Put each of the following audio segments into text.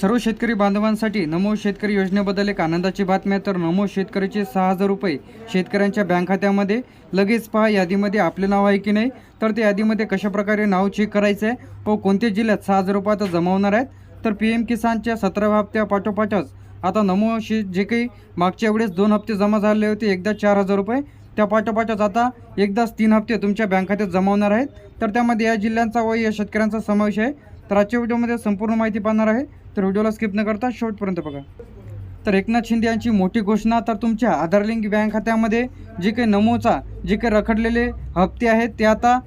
सर्व शेतकरी बांधवांसाठी नमो शेतकरी योजनेबद्दल एक आनंदाची बातमी आहे. तर नमो शेतकरीचे सहा हजार रुपये शेतकऱ्यांच्या बँक खात्यामध्ये लगेच पहा यादीमध्ये आपले नाव आहे की नाही? तर त्या यादीमध्ये कशाप्रकारे नाव चेक करायचं आहे व कोणत्या जिल्ह्यात सहा हजार रुपये आता जमावणार आहेत? तर पी एम किसानच्या सतराव्या हप्त्या पाठोपाठच आता नमो शे जे काही मागच्या वेळेस दोन हप्ते जमा झाले होते एकदा चार हजार रुपये त्या पाठोपाठच आता एकदाच तीन हप्ते तुमच्या बँक खात्यात जमावणार आहेत. तर त्यामध्ये या जिल्ह्यांचा व या शेतकऱ्यांचा समावेश आहे. तर आजच्या व्हिडिओमध्ये संपूर्ण माहिती पाहणार आहे. तर व्हिडिओला स्किप न करता शेवटपर्यंत बघा. तर एकनाथ शिंदे यांची मोठी घोषणा तर तुमच्या आधारलिंग बँक खात्यामध्ये जे काही नमोचा जे काही रखडलेले हप्ते आहेत ते आता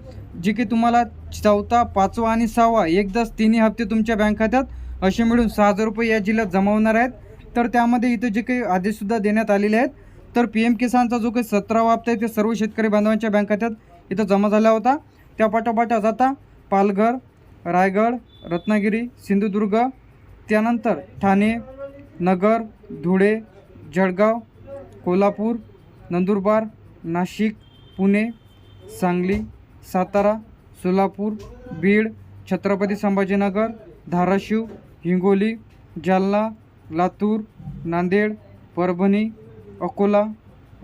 जे काही तुम्हाला चौथा पाचवा आणि सहावा एकदाच तिन्ही हप्ते तुमच्या बँक खात्यात असे मिळून सहा हजार रुपये या जिल्ह्यात जमा होणार आहेत. तर त्यामध्ये इथं जे काही आदेशसुद्धा देण्यात आलेले आहेत. तर पी एम किसानचा जो काही सतरावा हप्ता आहे ते सर्व शेतकरी बांधवांच्या बँक खात्यात इथं जमा झाला होता. त्या पाठोपाठच आता पालघर रायगड रत्नागिरी सिंधुदुर्ग त्यानंतर ठाणे नगर धुळे जळगाव कोल्हापूर नंदुरबार नाशिक पुणे सांगली सातारा सोलापूर बीड छत्रपती संभाजीनगर धाराशिव हिंगोली जालना लातूर नांदेड परभणी अकोला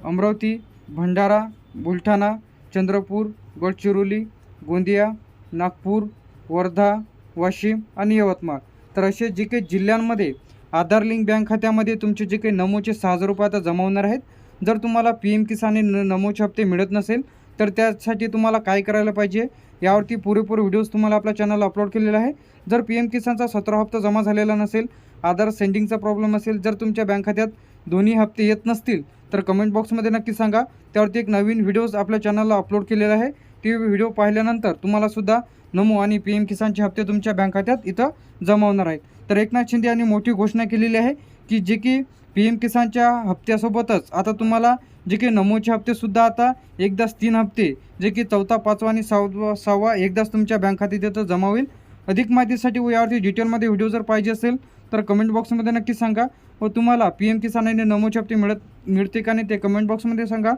अमरावती भंडारा बुलढाणा चंद्रपूर गडचिरोली गोंदिया नागपूर वर्धा वाशिम आणि यवतमाळ. तर असे जे काही जिल्ह्यांमध्ये आधार लिंक बँक खात्यामध्ये तुमचे जे काही नमोचे सहा हजार रुपये आता जमा होणार आहेत जर तुम्हाला पी एम किसान न नमोचे हप्ते मिळत नसेल तर त्यासाठी तुम्हाला काय करायला पाहिजे? यावरती पुरेपूर व्हिडिओज तुम्हाला आपल्या चॅनलला अपलोड केलेला आहे. जर पी एम किसानचा सतरा हप्ता जमा झालेला नसेल आधार सेंडिंगचा प्रॉब्लेम असेल जर तुमच्या बँक खात्यात दोन्ही हप्ते येत नसतील तर कमेंट बॉक्समध्ये नक्की सांगा. त्यावरती एक नवीन व्हिडिओज आपल्या चॅनलला अपलोड केलेला आहे. ते व्हिडिओ पाहिल्यानंतर तुम्हाला सुद्धा नमो आणि पी एम किसानचे हप्ते तुमच्या बँक खात्यात इथं जमा होणार आहेत तर एकनाथ शिंदे यांनी मोठी घोषणा केलेली आहे की जे की पी एम किसानच्या हप्त्यासोबतच आता तुम्हाला जे की नमोचे हप्तेसुद्धा आता एकदाच तीन हप्ते जे की चौथा पाचवा आणि सहावा सहावा एकदाच तुमच्या बँक खात्यात इथं जमा होईल अधिक माहितीसाठी व यावरती डिटेलमध्ये व्हिडिओ जर पाहिजे असेल तर कमेंट बॉक्समध्ये नक्की सांगा व तुम्हाला पी एम किसान आणि नमोचे हप्ते मिळत मिळते का नाही ते कमेंट बॉक्समध्ये सांगा.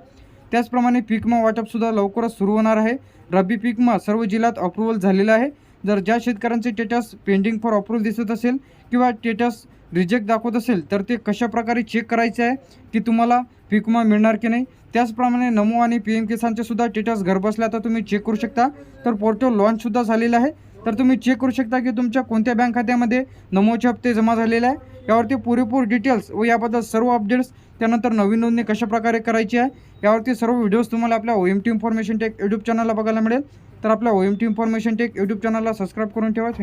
त्याचप्रमाणे पीकमा वाटपसुद्धा लवकरच सुरू होणार आहे. रब्बी पीकमा सर्व जिल्ह्यात अप्रुव्हल झालेलं आहे. जर ज्या शेतकऱ्यांचे स्टेटस पेंडिंग फॉर अप्रुव्हल दिसत असेल किंवा स्टेटस रिजेक्ट दाखवत असेल तर ते कशाप्रकारे चेक करायचे आहे की तुम्हाला पीकमा मिळणार की नाही? त्याचप्रमाणे नमो आणि पी एम किसानचे सुद्धा स्टेटस घरबसल्या आता तुम्ही चेक करू शकता. तर पोर्टल लॉन्चसुद्धा झालेलं आहे. तर तुम्ही चेक करू शकता की तुमच्या कोणत्या बँक खात्यामध्ये नमोचे हप्ते जमा झालेले आहे. यावरती पुरेपूर डिटेल्स व याबद्दल सर्व अपडेट्स त्यानंतर नवीन नोंदणी कशाप्रकारे करायची आहे यावरती सर्व व्हिडिओज तुम्हाला आपल्या O M T information tech YouTube चॅनलला बघायला मिळेल. तर आपल्या O M T information tech YouTube चॅनलला सबस्क्राईब करून ठेवा.